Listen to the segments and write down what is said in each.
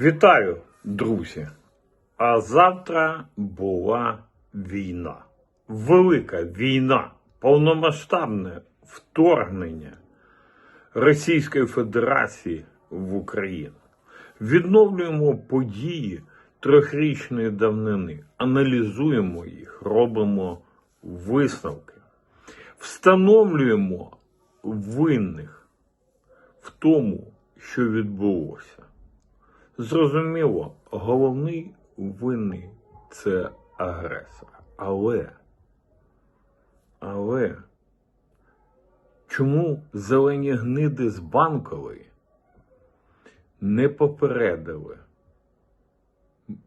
Вітаю, друзі! А завтра була війна. Велика війна, повномасштабне вторгнення Російської Федерації в Україну. Відновлюємо події трьохрічної давнини, аналізуємо їх, робимо висновки, встановлюємо винних в тому, що відбулося. Зрозуміло, головний винний це агресор. Але, але чому зелені гниди з банкової не попередили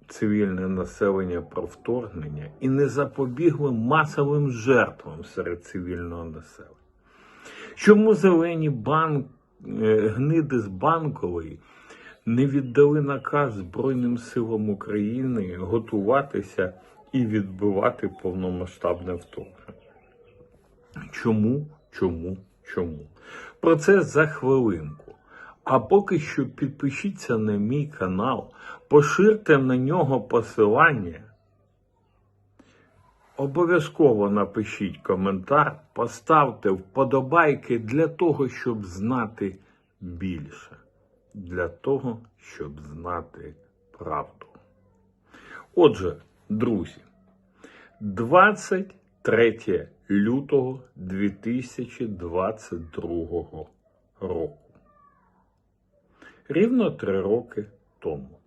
цивільне населення про вторгнення і не запобігли масовим жертвам серед цивільного населення? Чому зелені банк, е, гниди з банкової не віддали наказ Збройним силам України готуватися і відбивати повномасштабне вторгнення? Чому? Чому? Чому? Про це за хвилинку. А поки що підпишіться на мій канал, поширте на нього посилання. Обов'язково напишіть коментар, поставте вподобайки для того, щоб знати більше. Для того, щоб знати правду. Отже, друзі, 23 лютого 2022 року. Рівно три роки тому.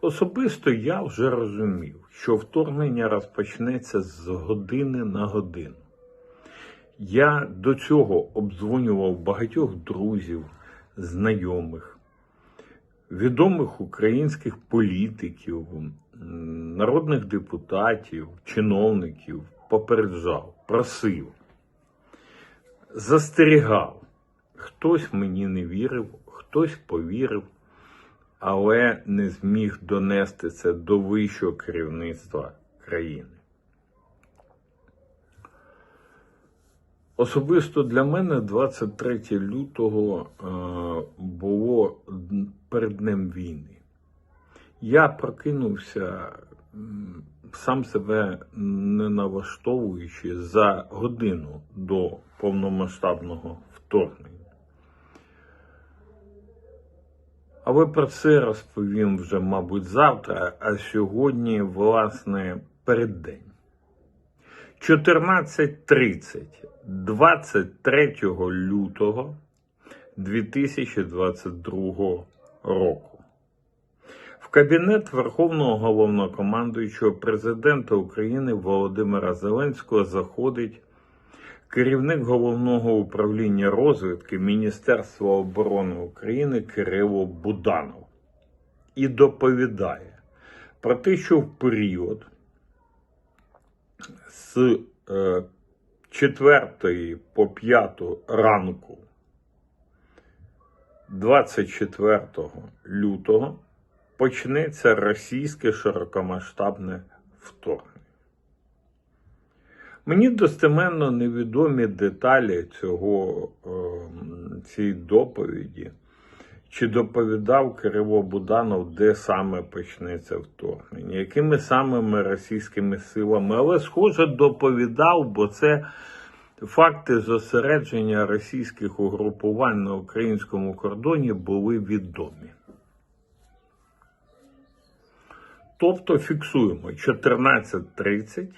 Особисто я вже розумів, що вторгнення розпочнеться з години на годину. Я до цього обдзвонював багатьох друзів, знайомих, відомих українських політиків, народних депутатів, чиновників, попереджав, просив, застерігав. Хтось мені не вірив, хтось повірив, але не зміг донести це до вищого керівництва країни. Особисто для мене 23 лютого е, д- перед днем війни. Я прокинувся, сам себе не налаштовуючи за годину до повномасштабного вторгнення. Але про це розповім вже, мабуть, завтра, а сьогодні, власне, переддень. 14.30 23 лютого 2022 року. В кабінет Верховного головнокомандуючого президента України Володимира Зеленського заходить керівник головного управління розвідки Міністерства оборони України Кирило Буданов і доповідає про те, що в період з е, 4 по 5 ранку 24 лютого почнеться російське широкомасштабне вторгнення. Мені достеменно невідомі деталі цього, е, цієї доповіді, чи доповідав Кирило Буданов, де саме почнеться вторгнення, якими самими російськими силами, але, схоже, доповідав, бо це факти зосередження російських угрупувань на українському кордоні були відомі. Тобто фіксуємо 14.30.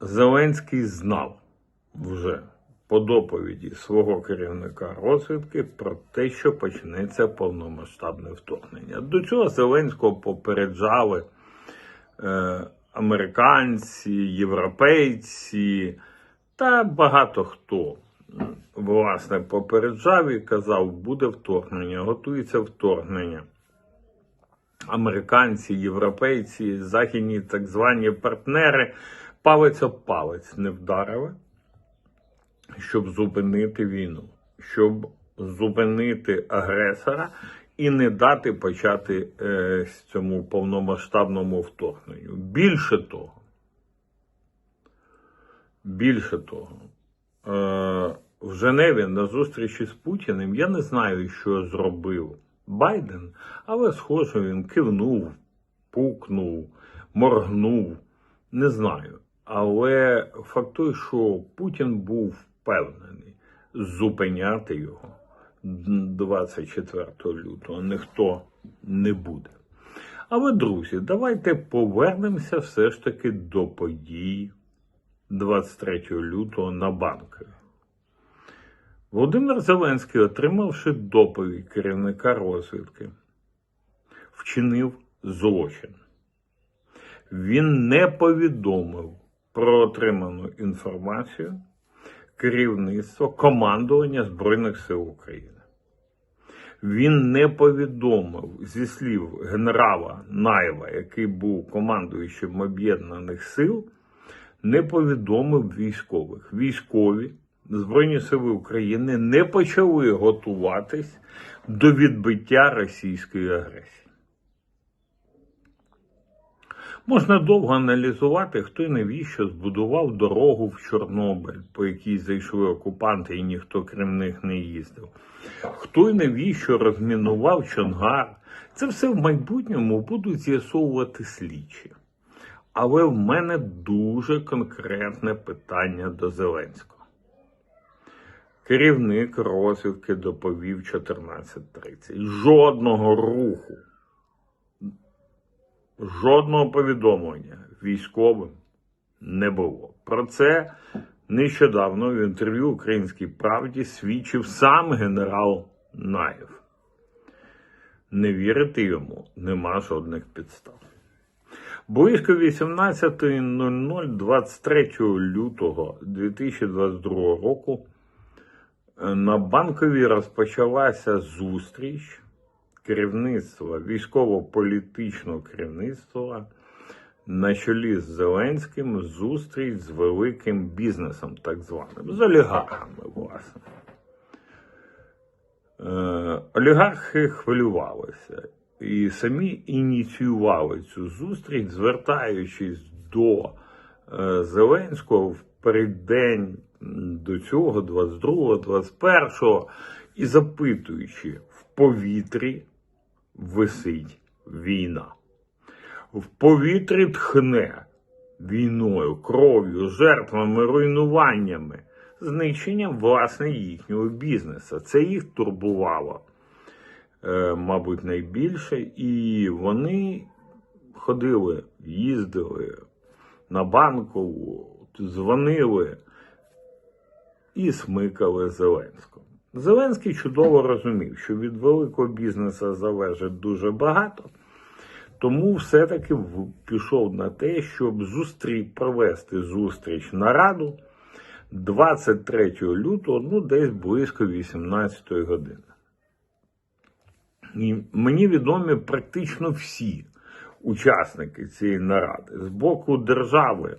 Зеленський знав вже по доповіді свого керівника розвідки про те, що почнеться повномасштабне вторгнення. До цього Зеленського попереджали е, американці, європейці та багато хто. Власне, попереджав і казав, буде вторгнення, готується вторгнення. Американці, європейці, західні так звані партнери палець об палець не вдарили, щоб зупинити війну, щоб зупинити агресора і не дати почати е, цьому повномасштабному вторгненню. Більше того, більше того, е, в Женеві на зустрічі з Путіним я не знаю, що зробив Байден, але схоже, він кивнув, пукнув, моргнув, не знаю. Але факт той, що Путін був впевнений зупиняти його 24 лютого ніхто не буде. Але, друзі, давайте повернемося все ж таки до подій 23 лютого на банкові. Володимир Зеленський, отримавши доповідь керівника розвідки, вчинив злочин. Він не повідомив про отриману інформацію керівництва командування Збройних сил України. Він не повідомив зі слів генерала Наєва, який був командуючим об'єднаних сил, не повідомив військових. Військові Збройні сили України не почали готуватись до відбиття російської агресії. Можна довго аналізувати, хто і навіщо збудував дорогу в Чорнобиль, по якій зайшли окупанти і ніхто крім них не їздив. Хто і навіщо розмінував Чонгар. Це все в майбутньому будуть з'ясовувати слідчі. Але в мене дуже конкретне питання до Зеленського. Керівник розвідки доповів 14.30. Жодного руху, жодного повідомлення військовим не було. Про це нещодавно в інтерв'ю Українській правді свідчив сам генерал Наєв. Не вірити йому нема жодних підстав. Близько 18.00 23 лютого 2022 року на банковій розпочалася зустріч керівництва, військово-політичного керівництва на чолі з Зеленським зустріч з великим бізнесом, так званим, з олігархами, власне. Е, олігархи хвилювалися і самі ініціювали цю зустріч, звертаючись до е, Зеленського в переддень до цього, 22-го, 21-го, і запитуючи, в повітрі висить війна. В повітрі тхне війною, кров'ю, жертвами, руйнуваннями, знищенням власне їхнього бізнесу. Це їх турбувало, е, мабуть, найбільше. І вони ходили, їздили на банкову, дзвонили і смикали Зеленського. Зеленський чудово розумів, що від великого бізнесу залежить дуже багато, тому все-таки пішов на те, щоб зустрі... провести зустріч нараду 23 лютого, ну десь близько 18 години. І мені відомі практично всі учасники цієї наради. З боку держави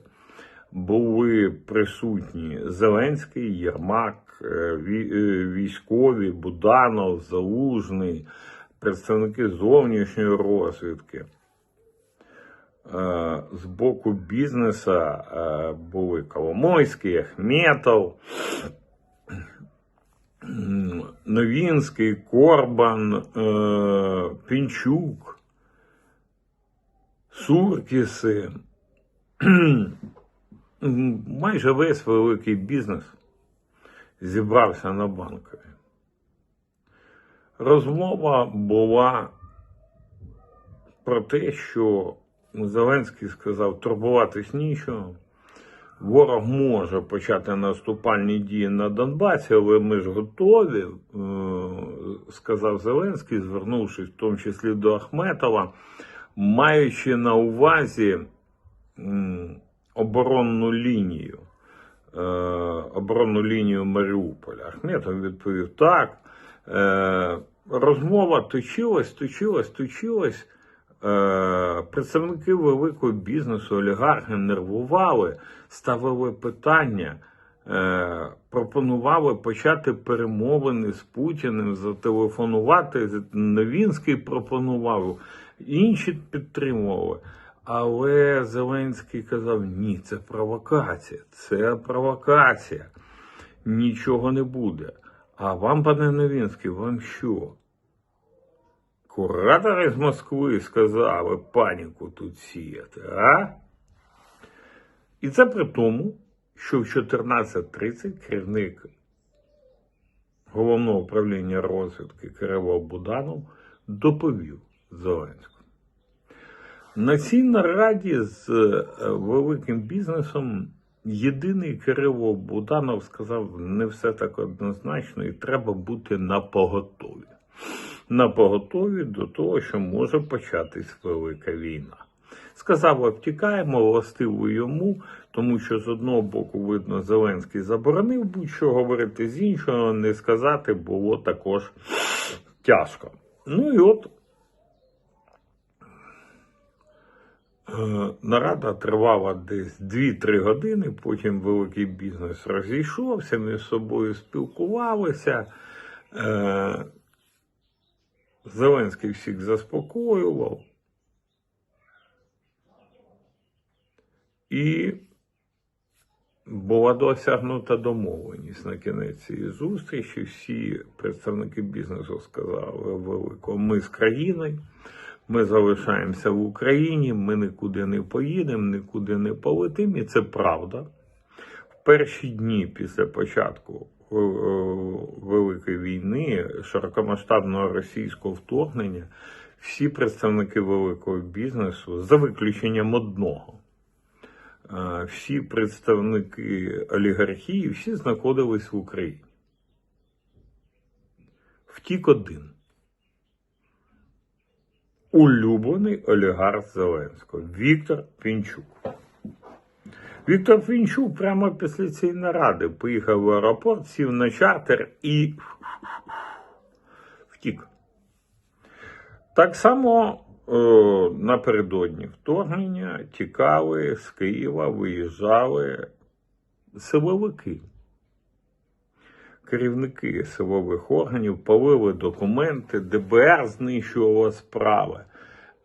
були присутні Зеленський, Єрмак, е, е, військові, Буданов, Залужний, представники зовнішньої розвідки. Е, З боку бізнесу були Коломойський, Ахметов, Новінський, Корбан, Пінчук, Суркіси. Майже весь великий бізнес зібрався на банкові. Розмова була про те, що Зеленський сказав турбуватись нічого. Ворог може почати наступальні дії на Донбасі, але ми ж готові, е, сказав Зеленський, звернувшись в тому числі до Ахметова, маючи на увазі оборонну лінію, е, оборонну лінію Маріуполя. Ахметов відповів так. Е, розмова точилась, точилась, точилась. Е, представники великого бізнесу, олігархи нервували, ставили питання, е, пропонували почати перемовини з Путіним, зателефонувати. Новінський пропонував, інші підтримували. Але Зеленський казав: ні, це провокація, це провокація. Нічого не буде. А вам, пане Новінський, вам що? Куратори з Москви сказали паніку тут сіяти, а? І це при тому, що в 14.30 керівник головного управління розвідки Кирило Буданов доповів Зеленському. На цій нараді з е, великим бізнесом єдиний Кирило Буданов сказав, не все так однозначно, і треба бути на поготові. На поготові до того, що може початись велика війна. Сказав, обтікаємо, властиво йому, тому що з одного боку, видно, Зеленський заборонив будь-що говорити, з іншого не сказати було також тяжко. Ну і от Е, Нарада тривала десь 2-3 години, потім великий бізнес розійшовся, між собою спілкувалися. Е, Зеленський всіх заспокоював. І була досягнута домовленість на кінець цієї зустрічі. Всі представники бізнесу сказали великого, ми з країною. Ми залишаємося в Україні, ми нікуди не поїдемо, нікуди не полетимо, і це правда. В перші дні після початку е, Великої війни, широкомасштабного російського вторгнення, всі представники великого бізнесу, за виключенням одного, е, всі представники олігархії, всі знаходились в Україні. Втік один улюблений олігарх Зеленського Віктор Пінчук. Віктор Пінчук прямо після цієї наради поїхав в аеропорт, сів на чартер і втік. Так само о, напередодні вторгнення тікали з Києва, виїжджали силовики керівники силових органів палили документи, ДБР знищувало справи,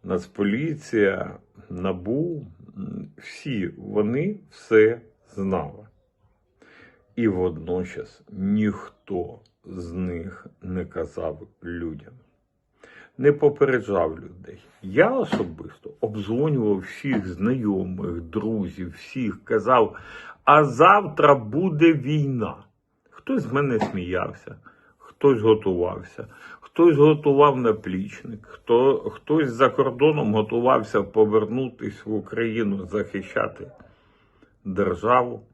Нацполіція, НАБУ, всі вони все знали. І водночас ніхто з них не казав людям, не попереджав людей. Я особисто обдзвонював всіх знайомих, друзів, всіх казав, а завтра буде війна. Хтось з мене сміявся, хтось готувався, хтось готував наплічник, хто, хтось за кордоном готувався повернутися в Україну захищати державу.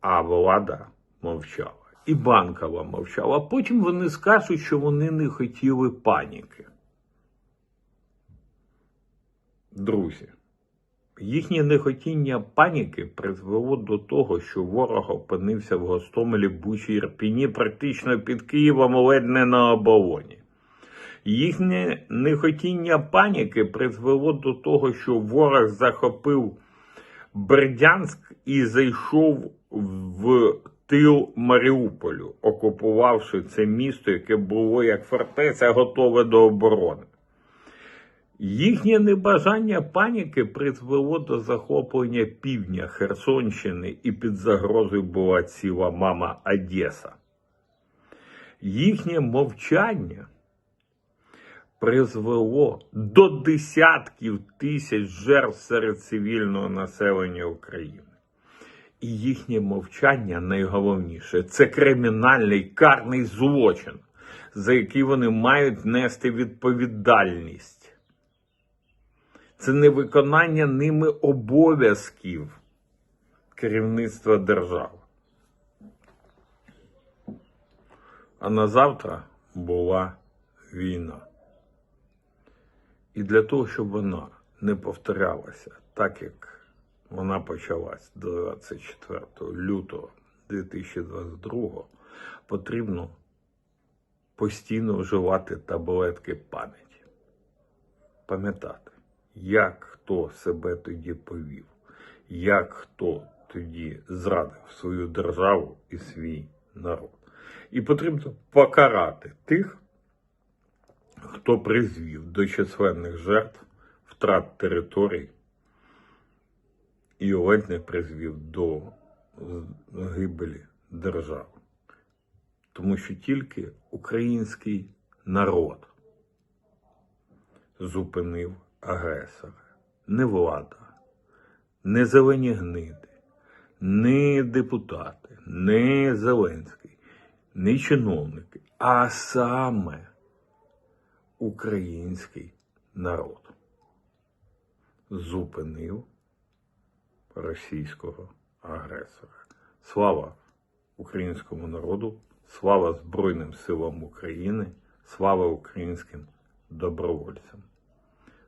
А влада мовчала. І банкова мовчала. Потім вони скажуть, що вони не хотіли паніки. Друзі. Їхнє нехотіння паніки призвело до того, що ворог опинився в Гостомелі, Бучі Ірпіні практично під Києвом ледь не на оболоні. Їхнє нехотіння паніки призвело до того, що ворог захопив Бердянськ і зайшов в тил Маріуполю, окупувавши це місто, яке було як фортеця, готове до оборони. Їхнє небажання паніки призвело до захоплення півдня Херсонщини і під загрозою була ціла мама Одеса. Їхнє мовчання призвело до десятків тисяч жертв серед цивільного населення України. І їхнє мовчання найголовніше це кримінальний карний злочин, за який вони мають нести відповідальність це невиконання ними обов'язків керівництва держави. А на завтра була війна. І для того, щоб вона не повторялася так, як вона почалась 24 лютого 2022, потрібно постійно вживати таблетки пам'яті. Пам'ятати як хто себе тоді повів, як хто тоді зрадив свою державу і свій народ. І потрібно покарати тих, хто призвів до численних жертв, втрат територій і ледь не призвів до гибелі держави. Тому що тільки український народ зупинив агресора, не влада, не зелені гниди, не депутати, не Зеленський, не чиновники, а саме український народ зупинив російського агресора. Слава українському народу, слава Збройним силам України, слава українським добровольцям.